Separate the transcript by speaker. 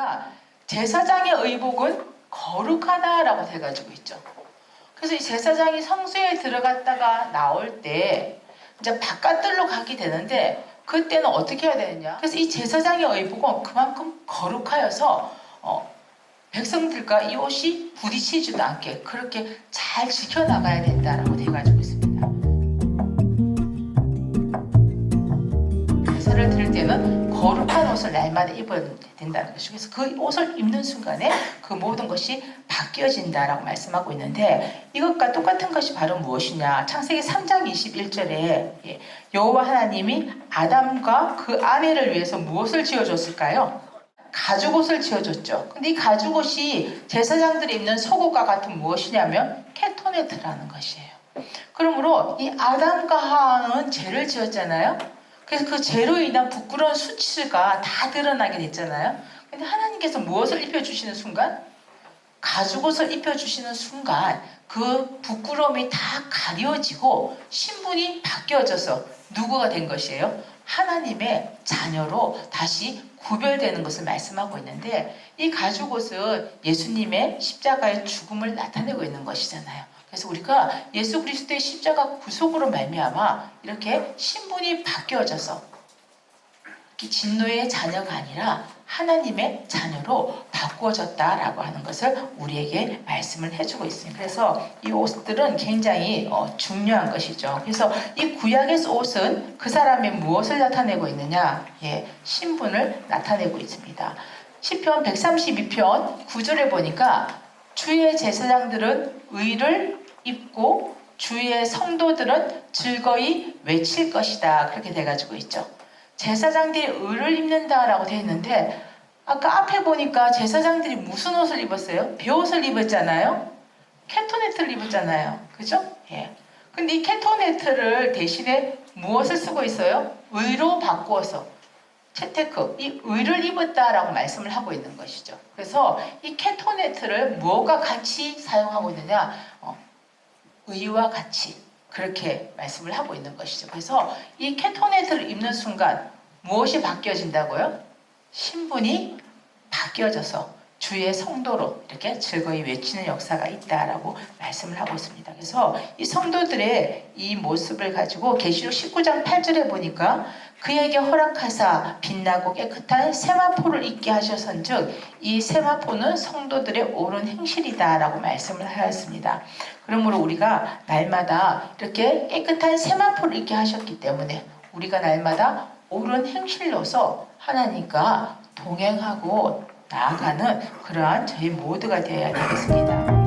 Speaker 1: 보니까 제사장의 의복은 거룩하다라고 돼가지고 있죠. 그래서 이 제사장이 성소에 들어갔다가 나올 때 이제 바깥들로 가게 되는데 그때는 어떻게 해야 되느냐? 그래서 이 제사장의 의복은 그만큼 거룩하여서 어, 백성들과 이 옷이 부딪히지도 않게 그렇게 잘 지켜나가야 된다라고 돼가지고 있습니다. 제사를 드릴 때는 거룩한 옷을 날마다 입어야 된다는 것이고 그래서 그 옷을 입는 순간에 그 모든 것이 바뀌어진다라고 말씀하고 있는데 이것과 똑같은 것이 바로 무엇이냐 창세기 3장 21절에 여호와 하나님이 아담과 그 아내를 위해서 무엇을 지어줬을까요? 가죽옷을 지어줬죠. 근데 이 가죽옷이 제사장들이 입는 속옷과 같은 무엇이냐면 케토네트라는 것이에요. 그러므로 이 아담과 하와는 죄를 지었잖아요. 그래서 그 죄로 인한 부끄러운 수치가 다 드러나게 됐잖아요. 근데 하나님께서 무엇을 입혀주시는 순간? 가죽옷을 입혀주시는 순간 그 부끄러움이 다 가려지고 신분이 바뀌어져서 누구가 된 것이에요? 하나님의 자녀로 다시 구별되는 것을 말씀하고 있는데 이 가죽옷은 예수님의 십자가의 죽음을 나타내고 있는 것이잖아요. 그래서 우리가 예수 그리스도의 십자가 구속으로 말미암아 이렇게 신분이 바뀌어져서 진노의 자녀가 아니라 하나님의 자녀로 바꾸어졌다라고 하는 것을 우리에게 말씀을 해주고 있습니다. 그래서 이 옷들은 굉장히 어, 중요한 것이죠. 그래서 이 구약의 옷은 그 사람의 무엇을 나타내고 있느냐? 예, 신분을 나타내고 있습니다. 시편 132편 9절에 보니까 주의 제사장들은 의를 입고 주의 성도들은 즐거이 외칠 것이다. 그렇게 돼가지고 있죠. 제사장들이 의를 입는다라고 되어 있는데 아까 앞에 보니까 제사장들이 무슨 옷을 입었어요? 베옷을 입었잖아요. 캐토네트를 입었잖아요. 그죠? 예. 근데 이 캐토네트를 대신에 무엇을 쓰고 있어요? 의로 바꾸어서 채테크, 이 의를 입었다라고 말씀을 하고 있는 것이죠. 그래서 이 캐토네트를 무엇과 같이 사용하고 있느냐? 어, 의와 같이 그렇게 말씀을 하고 있는 것이죠. 그래서 이 캐토네트를 입는 순간 무엇이 바뀌어진다고요? 신분이 바뀌어져서 주의 성도로 이렇게 즐거이 외치는 역사가 있다라고 말씀을 하고 있습니다. 그래서 이 성도들의 이 모습을 가지고 계시록 19장 8절에 보니까 그에게 허락하사 빛나고 깨끗한 세마포를 입게 하셔선즉 이 세마포는 성도들의 옳은 행실이다라고 말씀을 하였습니다. 그러므로 우리가 날마다 이렇게 깨끗한 세마포를 입게 하셨기 때문에 우리가 날마다 옳은 행실로서 하나님과 동행하고 나아가는 그러한 저희 모두가 되어야 되겠습니다.